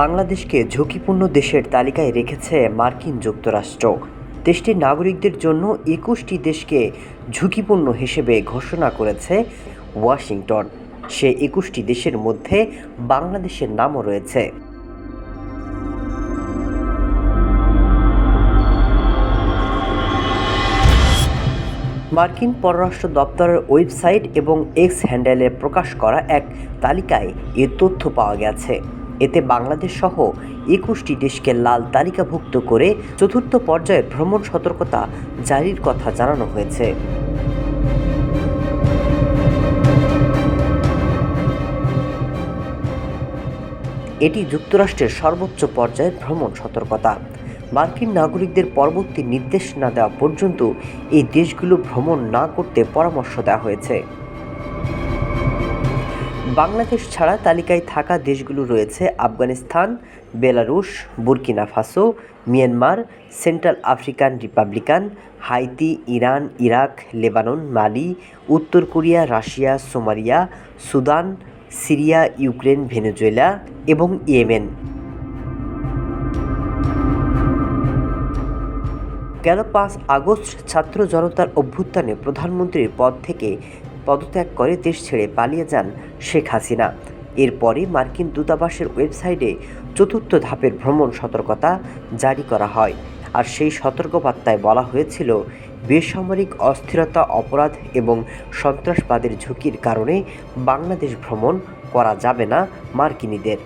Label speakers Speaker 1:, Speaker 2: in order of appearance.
Speaker 1: বাংলাদেশকে ঝুঁকিপূর্ণ দেশের তালিকায় রেখেছে মার্কিন যুক্তরাষ্ট্র। দেশটির নাগরিকদের জন্য একুশটি দেশকে ঝুঁকিপূর্ণ হিসেবে ঘোষণা করেছে ওয়াশিংটন। সে একুশটি দেশের মধ্যে বাংলাদেশের নামও রয়েছে। মার্কিন পররাষ্ট্র দপ্তরের ওয়েবসাইট এবং এক্স হ্যান্ডেলে প্রকাশ করা এক তালিকায় এ তথ্য পাওয়া গেছে। এতে বাংলাদেশ সহ একুশটি দেশকে লাল তালিকাভুক্ত করে চতুর্থ পর্যায়ের ভ্রমণ সতর্কতা জারির কথা জানানো হয়েছে। এটি যুক্তরাষ্ট্রের সর্বোচ্চ পর্যায়ের ভ্রমণ সতর্কতা। মার্কিন নাগরিকদের পরবর্তী নির্দেশ না দেওয়া পর্যন্ত এই দেশগুলো ভ্রমণ না করতে পরামর্শ দেওয়া হয়েছে। বাংলাদেশ ছাড়া তালিকায় থাকা দেশগুলো রয়েছে Afghanistan, Belarus, Burkina Faso, Myanmar, Central African Republican, Haiti, Iran, Iraq, Lebanon, Mali, উত্তর Korea, Russia, Somalia, Sudan, Syria, Ukraine, Venezuela এবং ইয়েমেন। গেল পাঁচ আগস্ট ছাত্র জনতার অভ্যুত্থানে প্রধানমন্ত্রীর পদ থেকে পদত্যাগ করে দেশ ছেড়ে পালিয়ে যান শেখ হাসিনা। এরপরে মার্কিন দূতাবাসের ওয়েবসাইটে চতুর্থ ধাপের ভ্রমণ সতর্কতা জারি করা হয়। আর সেই সতর্কবার্তায় বলা হয়েছিল, বেসামরিক অস্থিরতা অপরাধ এবং সন্ত্রাসবাদের ঝুঁকির কারণে বাংলাদেশ ভ্রমণ করা যাবে না মার্কিনীদের।